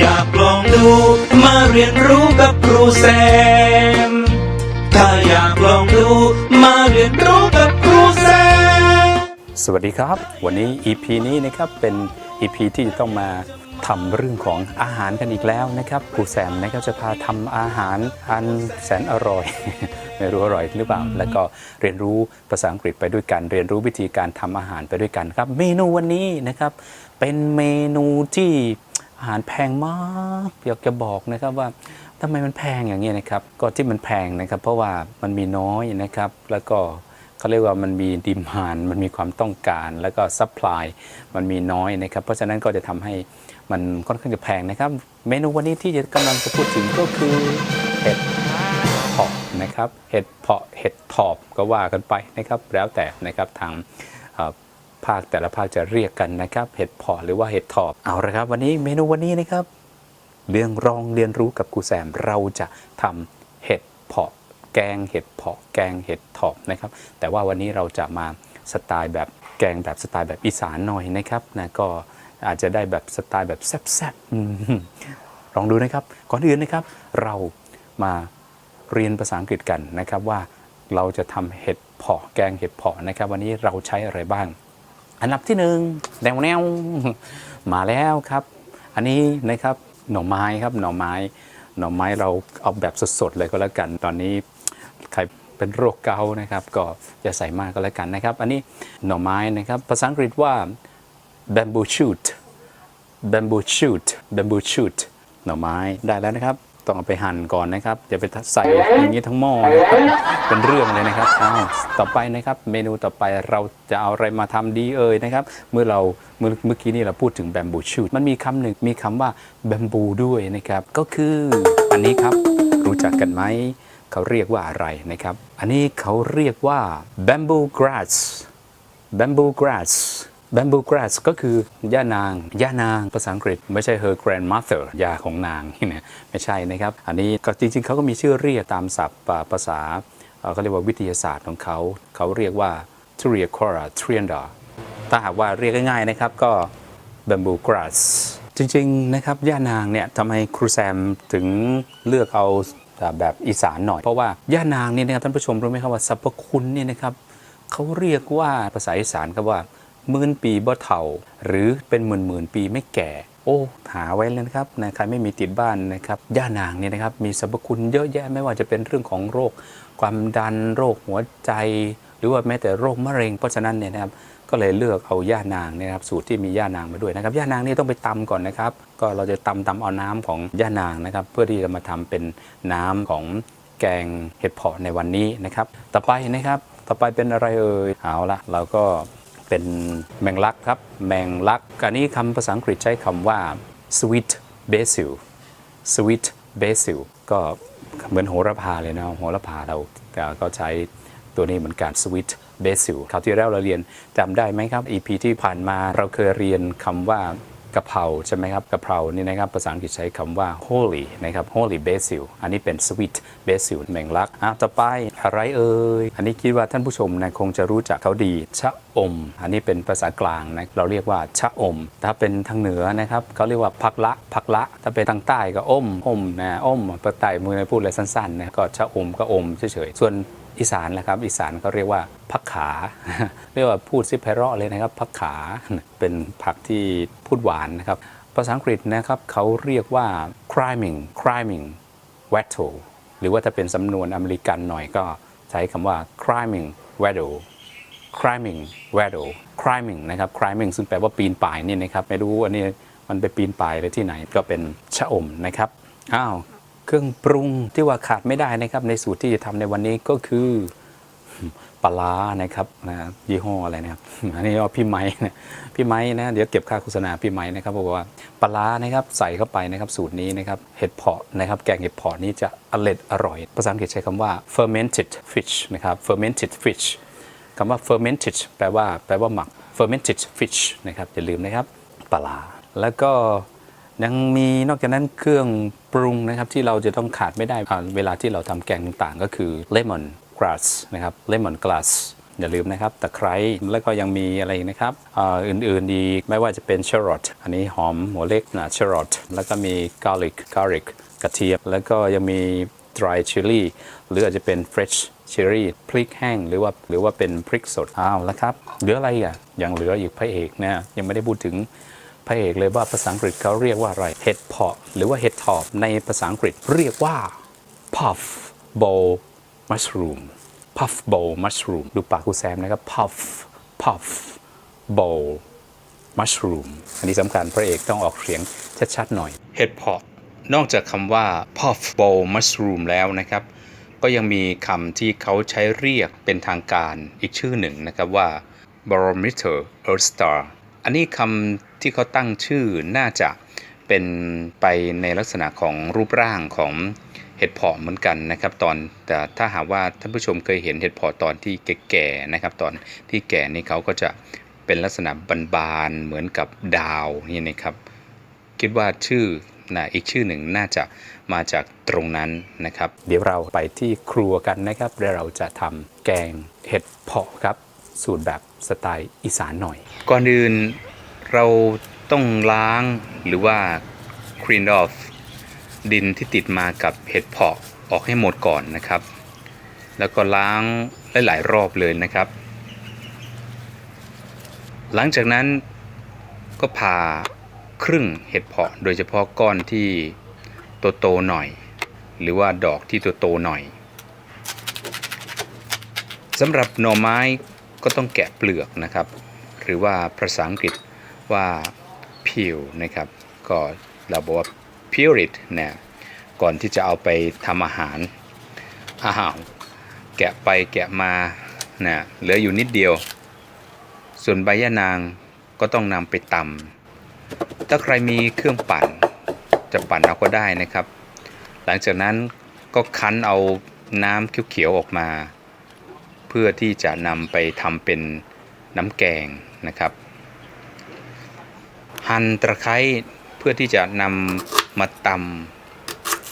อยากลองดู มาเรียนรู้กับครูแซม ถ้าอยากลองดู มาเรียนรู้กับครูแซม สวัสดีครับ วันนี้ EP นี้นะครับเป็น EP ที่จะต้องมาทำเรื่องของอาหารกันอีกแล้วนะครับครูแซมนะครับจะพาทำอาหารอันแสนอร่อย ไม่รู้อร่อยหรือเปล่า แล้วก็เรียนรู้ภาษาอังกฤษไปด้วยกัน เรียนรู้วิธีการทำอาหารไปด้วยกันครับ เมนูวันนี้นะครับเป็นเมนูที่ อาหารแพงมากอยากจะบอกนะครับว่าทำไมมันแพงอย่างนี้นะครับ ก็ที่มันแพงนะครับ เพราะว่ามันมีน้อยนะครับ แล้วก็เขาเรียกว่ามันมีดิมานมันมีความต้องการ แล้วก็ซัพพลายมันมีน้อยนะครับ เพราะฉะนั้นก็จะทำให้มันค่อนข้างจะแพงนะครับ เมนูวันนี้ที่จะกำลังจะพูดถึงก็คือเห็ดเพาะนะครับ เห็ดเพาะเห็ดถอบก็ว่ากันไปนะครับ แล้วแต่นะครับทาง ภาคแต่ละภาคจะเรียกกันนะครับ เห็ดพาะหรือว่าเห็ดถอบเอาละครับ วันนี้เมนูวันนี้นะครับ เรื่องรองเรียนรู้กับครูแซมเราจะทำเห็ดเพาะแกงเห็ดเพาะแกงเห็ดถอบนะครับ แต่ว่าวันนี้เราจะมาสไตล์แบบแกงแบบสไตล์แบบอีสานหน่อยนะครับนะก็อาจจะได้แบบสไตล์แบบแซ่บๆลองดูนะครับ ก่อนอื่นนะครับ เรามาเรียนภาษาอังกฤษกันนะครับว่าเราจะทำเห็ดเพาะแกงเห็ดเพาะนะครับ วันนี้เราใช้อะไรบ้าง อันดับที่หนึ่งแนวแนวมาแล้วครับ อันนี้นะครับหน่อไม้ครับหน่อไม้ หน่อไม้เราเอาแบบสดๆเลยก็แล้วกัน ตอนนี้ใครเป็นโรคเกาต์นะครับ ก็อย่าใส่มากก็แล้วกันนะครับ อันนี้หน่อไม้นะครับ ภาษาอังกฤษว่า bamboo shoot bamboo shoot bamboo shoot หน่อไม้ได้แล้วนะครับ ต้องเอาไปหั่นก่อนนะครับอย่าไปใส่อย่างนี้ทั้งหม้อนะครับเป็นเรื่องเลยนะครับอ้าวต่อไปนะครับ เมนูต่อไปเราจะเอาอะไรมาทำดีเอ่ยนะครับ เมื่อเราเมื่อเมื่อกี้นี้เราพูดถึง bamboo shoot มันมีคำหนึ่งมีคำว่า bamboo ด้วยนะครับ ก็คืออันนี้ครับรู้จักกันไหมเขาเรียกว่าอะไรนะครับ อันนี้เขาเรียกว่า bamboo grass bamboo grass bamboo grass ก็คือย่านาง ย่านางภาษาอังกฤษ ไม่ใช่ her grandmother ยาของนางนะไม่ใช่นะครับ อันนี้ก็จริงๆ เขาก็มีชื่อเรียกตามศัพท์ภาษาเอ่อเขาเรียกว่าวิทยาศาสตร์ของเขา เขาเรียกว่า Triacora trianda ถ้าหากว่าเรียกง่ายๆนะครับก็ bamboo grass จริงๆนะครับย่านางเนี่ยทำไมครูแซมถึงเลือกเอาแบบอีสานหน่อย เพราะว่าย่านางเนี่ยนะครับท่านผู้ชมรู้ไหมครับว่าสรรพคุณเนี่ยนะครับเขาเรียกว่าภาษาอีสานครับว่า หมื่นปีบ่เฒ่า หรือเป็นหมื่นหมื่นปีไม่แก่ โอ้หาไว้เลยนะครับนะใครไม่มีติดบ้านนะครับย่านางเนี่ยนะครับมีสรรพคุณเยอะแยะไม่ว่าจะเป็นเรื่องของโรค ความดันโรคหัวใจ หรือว่าแม้แต่โรคมะเร็ง เพราะฉะนั้นเนี่ยนะครับก็เลยเลือกเอาย่านางเนี่ยนะครับสูตรที่มีย่านางมาด้วยนะครับย่านางนี่ต้องไปตำก่อนนะครับ ก็เราจะตำตำเอาน้ำของย่านางนะครับ เพื่อที่จะมาทำเป็นน้ำของแกงเห็ดเผาะในวันนี้นะครับ ต่อไปนะครับ ต่อไปเป็นอะไรเอ่ยเอาละเราก็ เป็นแมงลักครับ แมงลักอันนี้คำภาษาอังกฤษใช้คำว่า sweet basil sweet basil ก็เหมือนโหระพาเลยนะโหระพาเราก็ใช้ตัวนี้เหมือนกัน sweet basil คราวที่แล้วเราเรียนจำได้ไหมครับ EP ที่ผ่านมาเราเคยเรียนคำว่า กะเพราใช่ไหมครับกะเพรานี่นะครับภาษาอังกฤษใช้คำว่า holy นะครับ holy basil อันนี้เป็น sweet basil แมงลักอะต่อไปอะไรเอ่ยอันนี้คิดว่าท่านผู้ชมนะคงจะรู้จักเขาดี ชะอม อันนี้เป็นภาษากลางนะเราเรียกว่าชะอม ถ้าเป็นทางเหนือนะครับเขาเรียกว่าพักละพักละ ถ้าเป็นทางใต้ก็อมอมนะอมภาคใต้มือพูดอะไรสั้นๆนะก็ชะอมก็อมเฉยๆส่วน อีสานแหละครับอีสานเขาเรียกว่าผักขา เรียกว่าพูดซิไพเราะเลยนะครับผักขาเป็นผักที่พูดหวานนะครับ ภาษาอังกฤษนะครับเขาเรียกว่า criming criming wattle หรือว่าถ้าเป็นสำนวนอเมริกันหน่อยก็ใช้คำว่า criming wattle criming wattle criming นะครับ criming ซึ่งแปลว่าปีนป่ายนี่นะครับไม่รู้อันนี้มันไปปีนป่ายเลยที่ไหนก็เป็นชะอมนะครับอ้าว เครื่องปรุงที่ว่าขาดไม่ได้นะครับ ในสูตรที่จะทำในวันนี้ก็คือปลาร้านะครับนะยี่ห้ออะไรนะครับอันนี้พี่ไม้นะพี่ไม้นะเดี๋ยวเก็บค่าโฆษณาพี่ไม้นะครับบอกว่าปลานะครับใส่เข้าไปนะครับสูตรนี้นะครับเห็ดเพาะนะครับแกงเห็ดเพาะนี้จะอร่อยอร่อย ภาษาอังกฤษใช้คำว่า fermented fish นะครับ fermented fish คำว่า fermented แปลว่าแปลว่าหมัก fermented fish นะครับอย่าลืมนะครับปลาร้าแล้วก็ ยังมีนอกจากนั้นเครื่องปรุงนะครับที่เราจะต้องขาดไม่ได้เวลาที่เราทำแกงต่างๆ ก็คือ lemon grass นะครับ lemon grass อย่าลืมนะครับตะไคร้แล้วก็ยังมีอะไรนะครับอื่นๆอีไม่ว่าจะเป็น shallot อันนี้หอมหัวเล็กนะ shallot แล้วก็มี garlic garlic กระเทียมแล้วก็ยังมี dry chili หรืออาจจะเป็น fresh chili พริกแห้งหรือว่าหรือว่าเป็นพริกสดอ้าวแล้วครับเหลืออะไรอะยังเหลืออีกพระเอกนะยังไม่ได้พูดถึง พระเอกเลยว่าภาษาอังกฤษเขาเรียกว่าอะไร เห็ดเพาะหรือว่าเห็ดถอบในภาษาอังกฤษเรียกว่า puff bowl mushroom puff bowl mushroom ดูปากกูแซมนะครับ puff puff bowl mushroom อันนี้สำคัญพระเอกต้องออกเสียงชัดๆหน่อย เห็ดเพาะนอกจากคำว่า puff bowl mushroom แล้วนะครับ ก็ยังมีคำที่เขาใช้เรียกเป็นทางการอีกชื่อหนึ่งนะครับว่า barometer oyster อันนี้คำที่เขาตั้งชื่อน่าจะเป็นไปในลักษณะของรูปร่างของเห็ดเพาะเหมือนกันนะครับ ตอนแต่ถ้าหากว่าท่านผู้ชมเคยเห็นเห็ดเพาะตอนที่แก่ๆนะครับ ตอนที่แก่นี่เขาก็จะเป็นลักษณะบานๆเหมือนกับดาวนี่นะครับ คิดว่าชื่อนะอีกชื่อหนึ่งน่าจะมาจากตรงนั้นนะครับ เดี๋ยวเราไปที่ครัวกันนะครับแล้วเราจะทำแกงเห็ดเพาะครับ สูตรแบบสไตล์อีสานหน่อย ก่อนอื่นเราต้องล้างหรือว่า clean off ดินที่ติดมากับเห็ดเพาะออกให้หมดก่อนนะครับ แล้วก็ล้างหลายๆรอบเลยนะครับ หลังจากนั้นก็ผ่าครึ่งเห็ดเพาะโดยเฉพาะก้อนที่โตๆหน่อย หรือว่าดอกที่โตๆหน่อยสำหรับหน่อไม้ ก็ต้องแกะเปลือกนะครับ หรือว่าภาษาอังกฤษว่า peel นะครับ ก็เราบอกว่า peel it นะก่อนที่จะเอาไปทำอาหารอ้าวแกะไปแกะมานะเหลืออยู่นิดเดียว ส่วนใบยะนางก็ต้องนำไปตำถ้าใครมีเครื่องปั่นจะปั่นเอาก็ได้นะครับ หลังจากนั้นก็คั้นเอาน้ำเขียวๆออกมา พื่อที่จะนำไปทำเป็นน้ำแกงนะครับ หั่นตะไคร้เพื่อที่จะนำมาต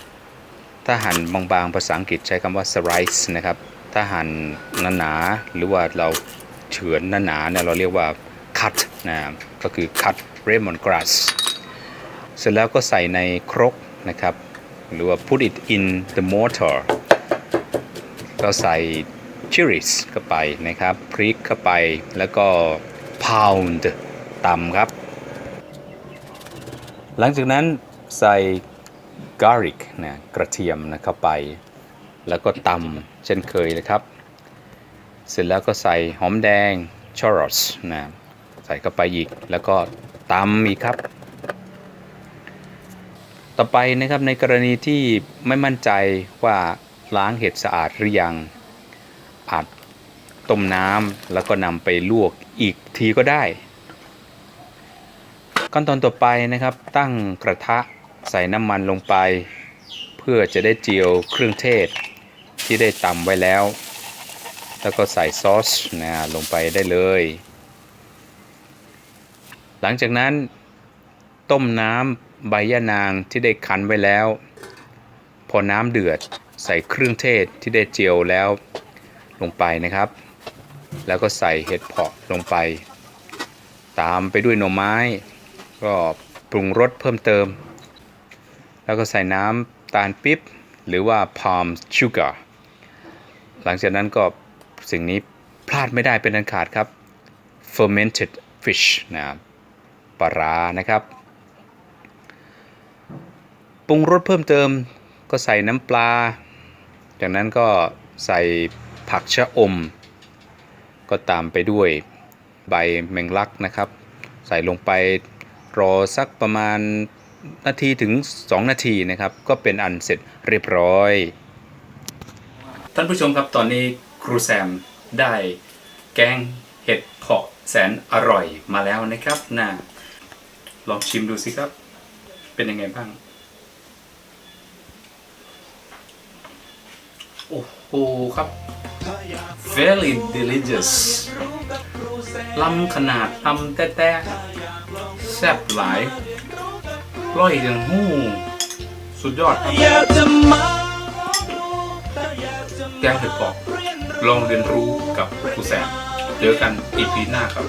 ำถ้าหั่นบางๆภาษาอังกฤษใช้คำว่า slice นะครับ ถ้าหั่นหนาๆหรือว่าเราเฉือนหนาๆเนี่ยเราเรียกว่า cut นะก็คือ cut lemon grass เสร็จแล้วก็ใส่ในครกนะครับ หรือว่า put it in the mortar ก็ใส่ chilies เข้าไปนะครับ พริกเข้าไปแล้วก็ pound ตำครับ หลังจากนั้นใส่ garlic นะกระเทียมนะเข้าไป แล้วก็ตำเช่นเคยนะครับ เสร็จแล้วก็ใส่หอมแดง chorus นะใส่เข้าไปอีกแล้วก็ตำอีกครับ ต่อไปนะครับในกรณีที่ไม่มั่นใจว่าล้างเห็ดสะอาดหรือยัง อาจต้มน้ำแล้วก็นำไปลวกอีกทีก็ได้ ขั้นตอนต่อไปนะครับ ตั้งกระทะใส่น้ำมันลงไป เพื่อจะได้เจียวเครื่องเทศที่ได้ตำไว้แล้ว แล้วก็ใส่ซอสนะลงไปได้เลย หลังจากนั้น ต้มน้ำใบยะนางที่ได้คั้นไว้แล้ว พอน้ำเดือดใส่เครื่องเทศที่ได้เจียวแล้ว ลงไปนะครับ แล้วก็ใส่เห็ดเผาะลงไป ตามไปด้วยหน่อไม้ ก็ปรุงรสเพิ่มเติม แล้วก็ใส่น้ำตาลปิ๊บ หรือว่า palm sugar หลังจากนั้นก็สิ่งนี้พลาดไม่ได้เป็นอันขาดครับ fermented fish นะครับปลาร้านะครับปรุงรสเพิ่มเติมก็ใส่น้ำปลา จากนั้นก็ใส่ ผักชะอม ก็ตามไปด้วยใบแมงลักนะครับ ใส่ลงไปรอสักประมาณนาทีถึง 2 นาทีนะครับ ก็เป็นอันเสร็จเรียบร้อย ท่านผู้ชมครับตอนนี้ครูแซมได้แกงเห็ดเผาะแสนอร่อยมาแล้วนะครับนะลองชิมดูสิครับ เป็นยังไงบ้าง โอ้โหครับ very delicious ลำขนาดลำแต้ๆแซ่บหลายร้อยจังหู้สุดยอดครับแกงเห็ดเผาะลองเรียนรู้กับครูแซมเจอกันอีพีหน้าครับ